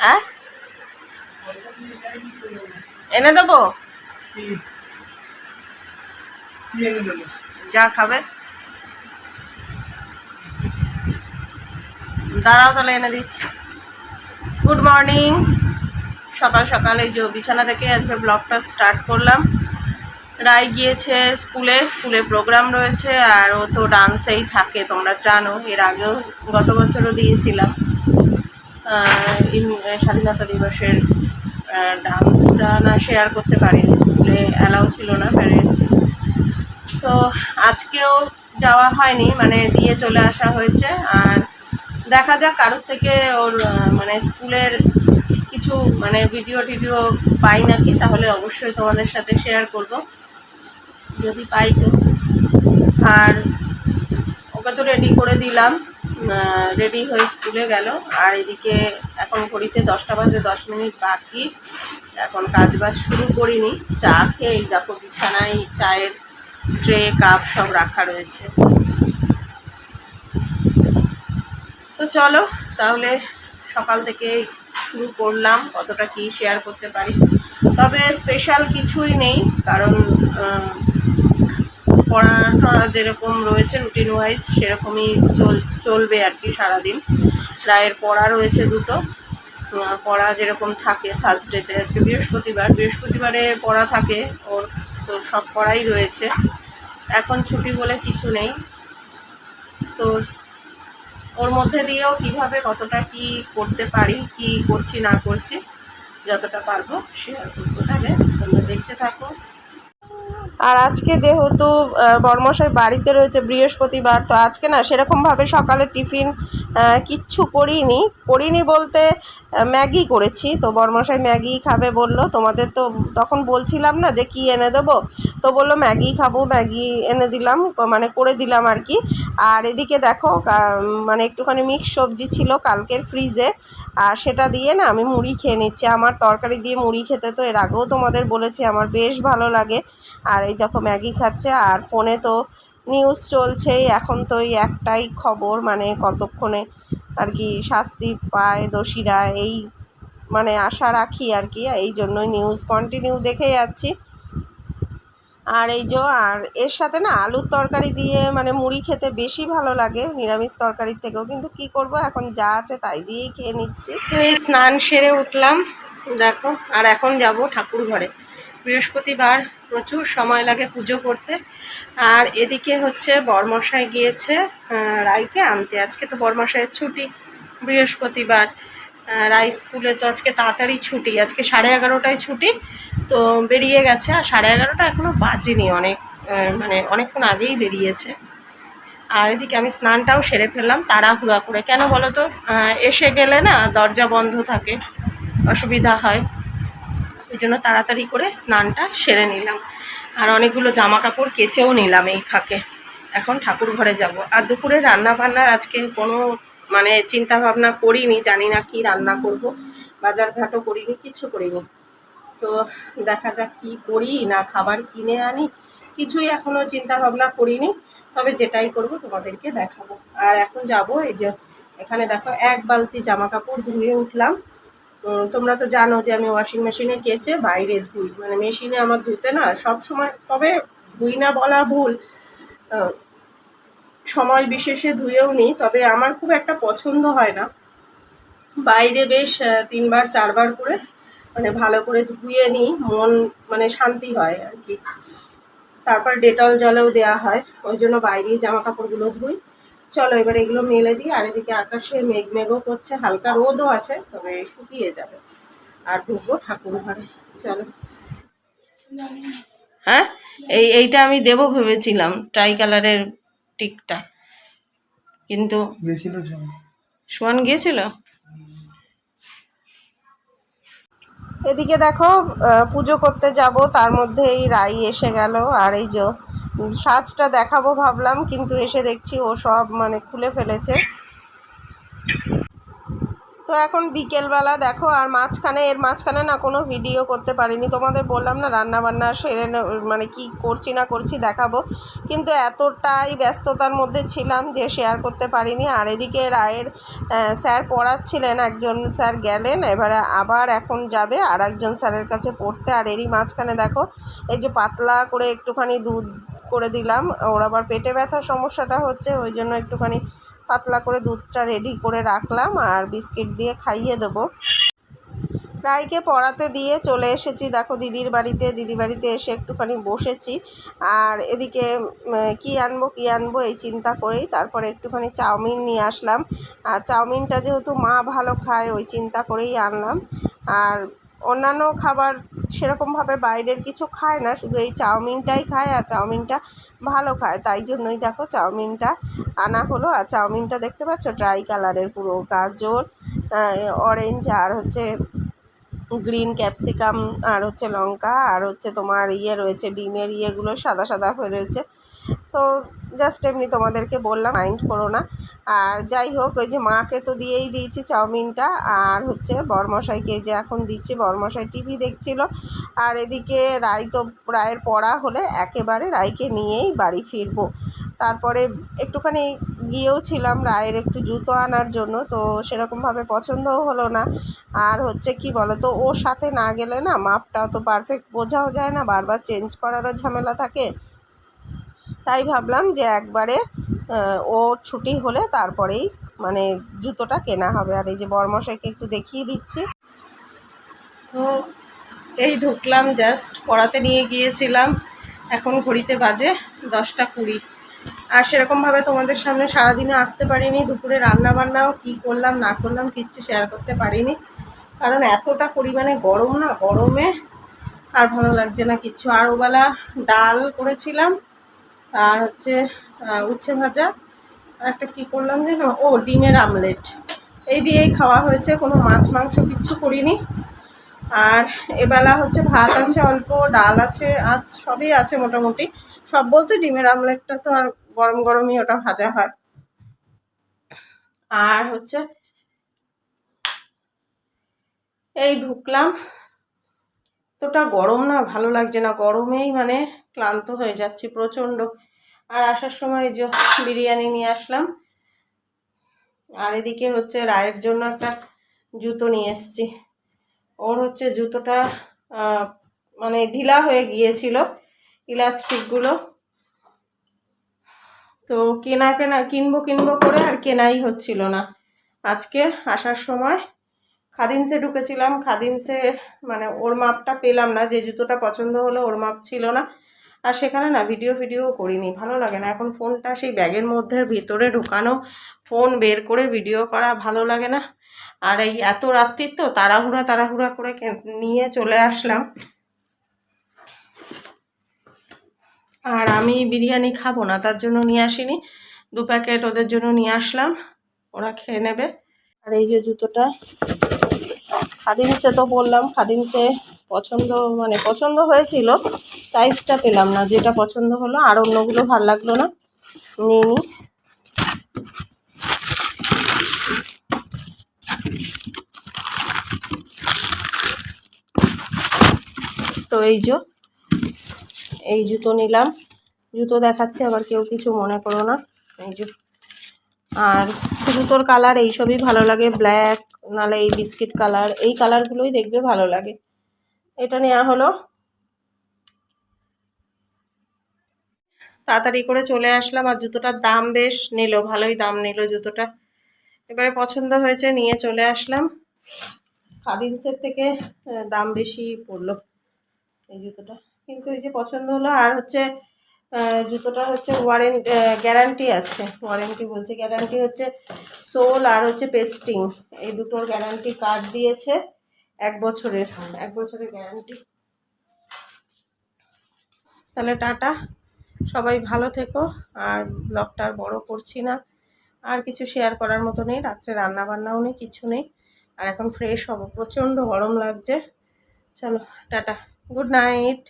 হ্যাঁ? এনে দেবো? যা খাবে। দাঁড়াও তাহলে এনে দিচ্ছি। গুড মর্নিং সকাল সকাল এই যে বিছানা থেকে আজকে ব্লগটা স্টার্ট করলাম। রায় গিয়েছে স্কুলে স্কুলে প্রোগ্রাম রয়েছে আর ও তো ডান্সেই থাকে তোমরা জানো। এর আগেও গত বছরও দিয়েছিলাম। স্বাধীনতা দিবসের ডান্সটা না শেয়ার করতে পারিনি স্কুলে অ্যালাউ ছিল না প্যারেন্টস তো আজকেও যাওয়া হয়নি মানে দিয়ে চলে আসা হয়েছে। আর দেখা যাক কারোর থেকে ওর মানে স্কুলের কিছু মানে ভিডিও টিডিও পাই নাকি, তাহলে অবশ্যই তোমাদের সাথে শেয়ার করব। যদি পাই তো। আর ওকে তো রেডি করে দিলাম। রেডি হয়ে স্কুলে গেল। আর এদিকে এখন ঘড়িতে দশটা বাজে, দশ মিনিট বাকি। এখন কাজ বাজ শুরু করিনি। চা খেয়ে এই দেখো বিছানায় চায়ের ট্রে, কাপ সব রাখা রয়েছে। তো চলো, তাহলে সকাল থেকে শুরু করলাম, কতটা কি শেয়ার করতে পারি। তবে স্পেশাল কিছুই নেই, কারণ পড়া টড়া যেরকম রয়েছে রুটিন ওয়াইজ সেরকমই চল, চলবে আর কি সারাদিন। রায়ের পড়া রয়েছে দুটো। পড়া যেরকম থাকে থার্সডেতে আজকে বৃহস্পতিবার। বৃহস্পতিবারে পড়া থাকে, ওর তো সব পড়াই রয়েছে। এখন ছুটি বলে কিছু নেই। তো ওর মধ্যে দিয়েও কীভাবে কতটা কি করতে পারি, কি করছি না করছি, যতটা পারব শেয়ার করব তাহলে। তোমরা দেখতে থাকো। আর আজকে যেহেতু বর্মশাই বাড়িতে রয়েছে বৃহস্পতিবার, তো আজকে না সেরকমভাবে সকালে টিফিন কিচ্ছু করিনি। করিনি বলতে ম্যাগি করেছি। তো বর্মশাই ম্যাগি খাবে বলল। তোমাদের তো তখন বলছিলাম না যে কি এনে দেবো? তো বলল ম্যাগি খাব, ম্যাগি এনে দিলাম মানে করে দিলাম আর কি। আর এদিকে দেখো মানে একটুখানি মিক্স সবজি ছিল কালকের ফ্রিজে। আর সেটা দিয়ে না আমি মুড়ি খেয়ে নিচ্ছি। আমার তরকারি দিয়ে মুড়ি খেতে তো এর আগেও তোমাদের বলেছি, আমার বেশ ভালো লাগে। আর এই দেখো ম্যাগি খাচ্ছে আর ফোনে তো নিউজ চলছেই। এখন তো এই একটাই খবর মানে কতক্ষণে আর কি শাস্তি পায় দোষীরা, এই মানে আশা রাখি আর কি, এই জন্যই নিউজ কন্টিনিউ দেখে যাচ্ছি। আর এই যে, আর এর সাথে না আলুর তরকারি দিয়ে মানে মুড়ি খেতে বেশি ভালো লাগে, নিরামিষ তরকারির থেকেও। কিন্তু কি করব, এখন যা আছে তাই দিয়েই খেয়ে নিচ্ছি। তো এই স্নান সেরে উঠলাম, দেখো, আর এখন যাব ঠাকুর ঘরে। বৃহস্পতিবার প্রচুর সময় লাগে পুজো করতে। আর এদিকে হচ্ছে বরমশাই গিয়েছে রায়কে আনতে। আজকে তো বরমশাইয়ের ছুটি, বৃহস্পতিবার। রাই স্কুলে তো আজকে তাড়াতাড়ি ছুটি, আজকে সাড়ে এগারোটায় ছুটি, তো বেরিয়ে গেছে। আর সাড়ে এগারোটা এখনও বাজেনি অনেক মানে অনেকক্ষণ আগেই বেরিয়েছে। আর এদিকে আমি স্নানটাও সেরে ফেললাম, তাড়াহুড়া করে। কেন বলো তো এসে গেলে না দরজা বন্ধ থাকে, অসুবিধা হয়। জন্য তাড়াতাড়ি করে স্নানটা সেরে নিলাম। আর অনেকগুলো জামা কাপড় কেচেও নিলাম এই ফাঁকে। এখন ঠাকুর ঘরে যাব। আর দুপুরে রান্না বান্নার আজকে কোনো মানে চিন্তা ভাবনা করিনি, জানি না কি রান্না করব। বাজার ঘাটও করিনি কিচ্ছু করিনি। তো দেখা যাক কি করি, না খাবার কিনে আনি। কিছুই এখনও চিন্তা ভাবনা করিনি, তবে যেটাই করব তোমাদেরকে দেখাবো। আর এখন যাব এই যে, এখানে দেখো এক বালতি জামা কাপড় ধুয়ে উঠলাম। তোমরা তো জানো যে আমি ওয়াশিং মেশিনে কেচে বাইরে ধুই। মানে মেশিনে আমার ধুতে না সব সময় তবে ধুই না বলা ভুল সময় বিশেষে ধুয়েও নিই, তবে আমার খুব একটা পছন্দ হয় না। বাইরে বেশ তিনবার, চারবার করে মানে ভালো করে ধুয়ে নিই, মন মানে শান্তি হয় আর কি। তারপর ডেটল জলেও দেওয়া হয়, ওই জন্য বাইরেই জামা কাপড়গুলো ধুই। চলো এবার এগুলো মেলে দিই। আর এদিকে আকাশে মেঘ মেঘও করছে হালকা রোদও আছে তবে শুকিয়ে যাবে। আর ঢুকবো ঠাকুর ঘরে। চলো। হ্যাঁ? এই এইটা আমি দেবো ভেবেছিলাম ট্রাই কালারের টিকটা। কিন্তু সোয়ান গিয়েছিল? এদিকে দেখো আহ, পুজো করতে যাব তার মধ্যে এই রাই এসে গেল আর এই যে সাজটা দেখাবো ভাবলাম, কিন্তু এসে দেখছি ও সব মানে খুলে ফেলেছে। তো এখন বিকেলবেলা দেখো, আর মাঝখানে, এর মাঝখানে না কোনো ভিডিও করতে পারিনি। তোমাদের বললাম না রান্না বান্না সেরে মানে কি করছি না করছি দেখাবো। কিন্তু এতটাই ব্যস্ততার মধ্যে ছিলাম যে শেয়ার করতে পারিনি। আর এদিকে রায়ের স্যার পড়াচ্ছিলেন, একজন স্যার গেলেন, এবারে আবার এখন যাবে আর একজন স্যারের কাছে পড়তে। আর এরই মাঝখানে দেখো, এই যে পাতলা করে একটুখানি দুধ করে দিলাম। ওর আবার পেটে ব্যথার সমস্যাটা হচ্ছে, ওই জন্য একটুখানি পাতলা করে দুধটা রেডি করে রাখলাম আর বিস্কিট দিয়ে খাইয়ে দেবো। রায়কে পড়াতে দিয়ে চলে এসেছি। দেখো, দিদির বাড়িতে, দিদি বাড়িতে এসে একটুখানি বসেছি। আর এদিকে কি আনব কি আনব, এই চিন্তা করেই তারপরে একটুখানি চাউমিন নিয়ে আসলাম। আর চাউমিনটা যেহেতু মা ভালো খায়, ওই চিন্তা করেই আনলাম। আর অন্যান্য খাবার সেরকমভাবে বাইরের কিছু খায় না, শুধু এই চাউমিনটাই খায় আর চাউমিনটা ভালো খায়। তাই জন্যই দেখো চাউমিনটা আনা হলো। আর চাউমিনটা দেখতে পাচ্ছ? ড্রাই কালারের পুরো গাজর অরেঞ্জ আর হচ্ছে গ্রিন ক্যাপসিকাম আর হচ্ছে লঙ্কা আর হচ্ছে তোমার ইয়ে রয়েছে, ডিমের ইয়েগুলো সাদা সাদা হয়ে রয়েছে। তো জাস্ট এমনি তোমাদেরকে বললাম, মাইন্ড করো না। আর যাই হোক, ওই যে মাকে তো দিয়েই দিয়েছি চাউমিনটা, আর হচ্ছে বরমশাইকে যে এখন দিচ্ছি, বরমশাই টিভি দেখছিল। আর এদিকে রায় তো, রায়ের পড়া হলে একেবারে রায়কে নিয়েই বাড়ি ফিরবো। তারপরে একটুখানি গিয়েও ছিলাম রায়ের একটু জুতো আনার জন্য, তো সেরকমভাবে পছন্দও হলো না। আর হচ্ছে কি বলো তো ওর সাথে না গেলে না মাপটাও তো পারফেক্ট বোঝাও যায় না, বারবার চেঞ্জ করারও ঝামেলা থাকে। তাই ভাবলাম যে একবারে ওর ছুটি হলে তারপরেই মানে জুতোটা কেনা হবে। আর এই যে বরমশাইকে একটু দেখিয়ে দিচ্ছি। তো এই ঢুকলাম জাস্ট, পড়াতে নিয়ে গিয়েছিলাম। এখন ঘড়িতে বাজে দশটা কুড়ি। আর সেরকমভাবে তোমাদের সামনে সারাদিনে আসতে পারিনি, দুপুরে রান্না বান্নাও কী করলাম, না করলাম, কিচ্ছু শেয়ার করতে পারিনি। কারণ এতটা পরিমাণে গরম না, গরমে আর ভালো লাগছে না কিচ্ছু আর ওবেলা ডাল করেছিলাম আর হচ্ছে উচ্ছে ভাজা। আর একটা কী করলাম যেন ও, ডিমের আমলেট। এই দিয়েই খাওয়া হয়েছে, কোনো মাছ মাংস কিচ্ছু করিনি। আর এবেলা হচ্ছে ভাত আছে অল্প, ডাল আছে, আজ সবই আছে মোটামুটি। সব বলতে ডিমের আমলেটটা তো আর গরম গরমই ওটা ভাজা হয়। আর হচ্ছে, এই ঢুকলাম। তোটা গরম না, ভালো লাগছে না। গরমেই মানে ক্লান্ত হয়ে যাচ্ছি প্রচণ্ড। আর আসার সময় যে বিরিয়ানি নিয়ে আসলাম। আর এদিকে হচ্ছে রায়ের জন্য একটা জুতো নিয়ে এসেছি। ওর হচ্ছে জুতোটা মানে ঢিলা হয়ে গিয়েছিল ইলাস্টিকগুলো। তো কেনা কেনা, কিনবো কিনবো করে আর কেনাই হচ্ছিল না। আজকে আসার সময় খাদিমসে ঢুকেছিলাম। খাদিমসে মানে ওর মাপটা পেলাম না। যে জুতোটা পছন্দ হলো ওর মাপ ছিল না। আর সেখানে না ভিডিও ভিডিও করিনি। ভালো লাগে না। এখন ফোনটা সেই ব্যাগের মধ্যে ভিতরে ঢুকানো ফোন বের করে ভিডিও করা ভালো লাগে না। আর এই এত রাত্রির তো তাড়াহুড়া তাড়াহুড়া করে নিয়ে চলে আসলাম। আর আমি বিরিয়ানি খাব না, তার জন্য নিয়ে আসিনি। দু প্যাকেট ওদের জন্য নিয়ে আসলাম। ওরা খেয়ে নেবে। আর এই যে জুতোটা, খাদিমসে তো বললাম, খাদিমসে পছন্দ মানে পছন্দ হয়েছিল সাইজটা পেলাম না, যেটা পছন্দ হলো, আর অন্যগুলো ভালো লাগল না। নিয়ে নিই তো এই যে এই জুতো নিলাম। জুতো দেখাচ্ছে, আবার কেউ কিছু মনে করো না। এই যে আর জুতোর কালার এইসবই ভালো লাগে ব্ল্যাক নালে এই বিস্কিট কালার এই কালারগুলোই দেখবে ভালো লাগে। এটা নেওয়া হলো। তাড়াতাড়ি করে চলে আসলাম আর জুতোটার দাম বেশ নিল, ভালোই দাম নিল জুতোটা। এবারে পছন্দ হয়েছে নিয়ে চলে আসলাম। খাদিমসের থেকে দাম বেশি পড়ল এই জুতোটা। কিন্তু এই যে পছন্দ হলো, আর হচ্ছে জুতোটা হচ্ছে ওয়ারেন্ট গ্যারান্টি আছে। ওয়ারেন্টি বলছে গ্যারান্টি হচ্ছে সোল আর হচ্ছে পেস্টিং এই দুটোর গ্যারান্টি কার্ড দিয়েছে। এক বছরের এক বছরের গ্যারান্টি তাহলে টাটা। সবাই ভালো থেকো। আর ব্লগটা আর বড়ো করছি না। আর কিছু শেয়ার করার মতো নেই। রাত্রে রান্না বান্নাও নেই, কিছু নেই। আর এখন ফ্রেশ হব। প্রচণ্ড গরম লাগছে। চলো, টাটা। Good night